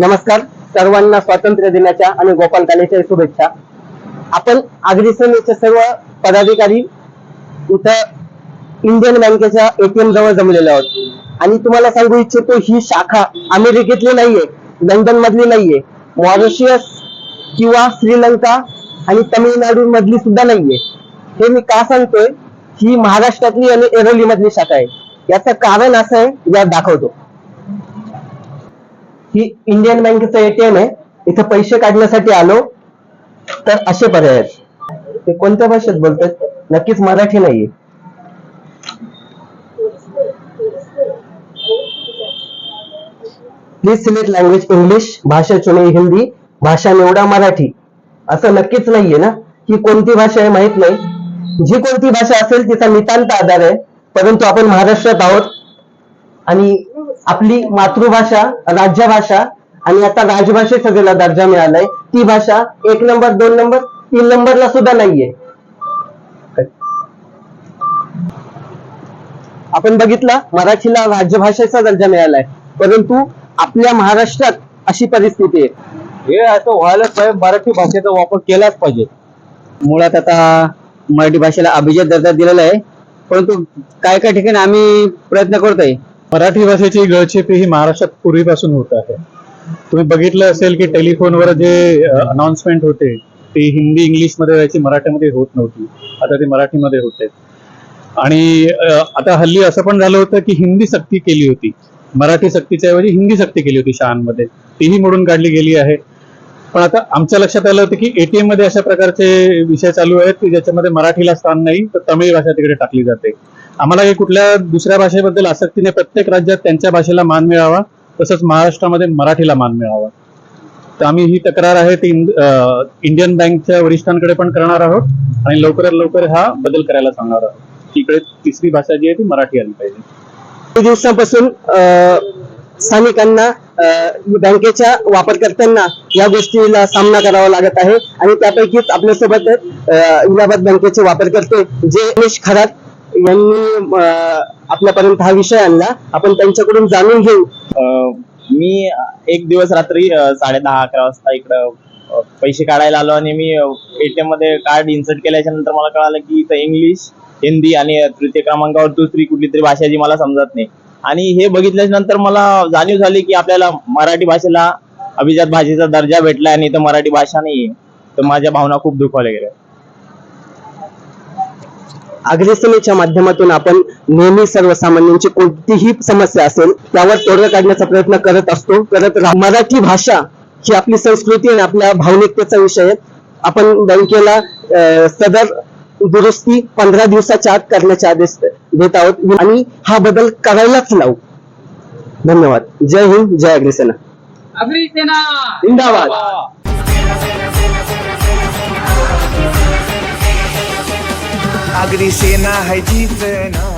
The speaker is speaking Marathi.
नमस्कार. सर्वांना स्वातंत्र्य दिनाच्या आणि गोपाल कालेच्या शुभेच्छा. आपण आगरी सेनेचे सर्व पदाधिकारी इथं इंडियन बँकेच्या एटीएम जवळ जमलेलो आहोत. आणि तुम्हाला सांगू इच्छितो ही शाखा अमेरिकेतली नाहीये लंडन मधली नाहीये मॉरिशियस किंवा श्रीलंका आणि तामिळनाडू मधली सुद्धा नाहीये. हे मी का सांगतोय? ही महाराष्ट्रातली आणि एरोली मधली शाखा आहे. याचं कारण असं आहे यात दाखवतो. ही इंडियन बँकेचं एटीएम आहे इथे पैसे काढण्यासाठी आलो तर असे पर्याय आहेत. ते कोणत्या भाषेत बोलतात? नक्कीच मराठी नाहीये. प्लीज सिलेक्ट लँग्वेज इंग्लिश भाषा चुने हिंदी भाषा निवडा मराठी. असं नक्कीच नाहीये ना? ही कोणती भाषा आहे माहीत नाही. जी कोणती भाषा असेल तिचा नितांत आधार आहे. परंतु आपण महाराष्ट्रात आहोत. आणि आपली मातृभाषा राज्यभाषा आणि आता राजभाषेचा ज्याला दर्जा मिळालाय ती भाषा एक नंबर दोन नंबर तीन नंबरला सुद्धा नाहीये. आपण बघितलं मराठीला राज्यभाषेचा दर्जा मिळालाय. परंतु आपल्या महाराष्ट्रात अशी परिस्थिती आहे. हे असं व्हायलाच पाहिजे मराठी भाषेचा वापर केलाच पाहिजे. मुळात आता मराठी भाषेला अभिजात दर्जा दिलेला आहे. परंतु काय काय ठिकाणी आम्ही प्रयत्न करतोय. मराठी भाषेची गळचेपी ही महाराष्ट्रात पूर्वीपासून होत आहे. तुम्ही बघितलं असेल की टेलिफोनवर जे अनाउन्समेंट होते ती हिंदी इंग्लिशमध्ये व्हायची मराठीमध्ये होत नव्हती. आता ती मराठीमध्ये होते. आणि आता हल्ली असं पण झालं होतं की हिंदी सक्ती केली होती. मराठी सक्तीच्या ऐवजी हिंदी सक्ती केली होती शाळांमध्ये. तीही मोडून काढली गेली आहे. पण आता आमच्या लक्षात आलं होतं की एटीएममध्ये अशा प्रकारचे विषय चालू आहेत की ज्याच्यामध्ये मराठीला स्थान नाही तर तमिळ भाषा तिकडे टाकली जाते. आम्हाला काही कुठल्या दुसऱ्या भाषेबद्दल आसक्तीने प्रत्येक राज्यात त्यांच्या भाषेला मान मिळावा. तसंच महाराष्ट्रामध्ये मराठीला मान मिळावा. तर आम्ही ही तक्रार आहे ती इंडियन बँकच्या वरिष्ठांकडे पण करणार आहोत. आणि लवकरात लवकर हा बदल करायला सांगणार आहोत. तिकडे तिसरी भाषा जी आहे ती मराठी आली पाहिजे. दिवसापासून अं, स्थानिकांना अं, बँकेच्या वापरकर्त्यांना या गोष्टीला सामना करावा लागत आहे. आणि त्यापैकीच आपल्यासोबत इलाहाबाद बँकेचे वापरकर्ते जे खरात यांनी आपल्यापर्यंत हा विषय आणला. आपण त्यांच्याकडून जाणून घेऊ. मी एक दिवस रात्री साडे दहा अकरा वाजता इकडं पैसे काढायला आलो आणि मी एटीएममध्ये कार्ड इन्सर्ट केल्याच्यानंतर मला कळालं की इथं इंग्लिश हिंदी आणि तृतीय क्रमांकावर दुसरी कुठली तरी भाषा जी मला समजत नाही. आणि हे बघितल्याच्या नंतर मला जाणीव झाली की आपल्याला मराठी भाषेला अभिजात भाषेचा दर्जा भेटला आणि इथं मराठी भाषा नाहीये. तर माझ्या भावना खूप दुखावल्या गेल्या. अग्रेसनेच्या माध्यमातून आपण नेहमी सर्वसामान्यांची कोणतीही समस्या असेल त्यावर तोडगा काढण्याचा प्रयत्न करत असतो. करत. मराठी भाषा ही आपली संस्कृती आणि आपल्या भावनिकतेचा विषय आहे. आपण बँकेला सदर दुरुस्ती पंधरा दिवसाच्या आत करण्याचे आदेश देत आहोत. आणि हा बदल करायलाच लावू. धन्यवाद. जय हिंद जय अग्रेसेना. अग्री सेना जिंदाबाद. अगदी सेना है जीतना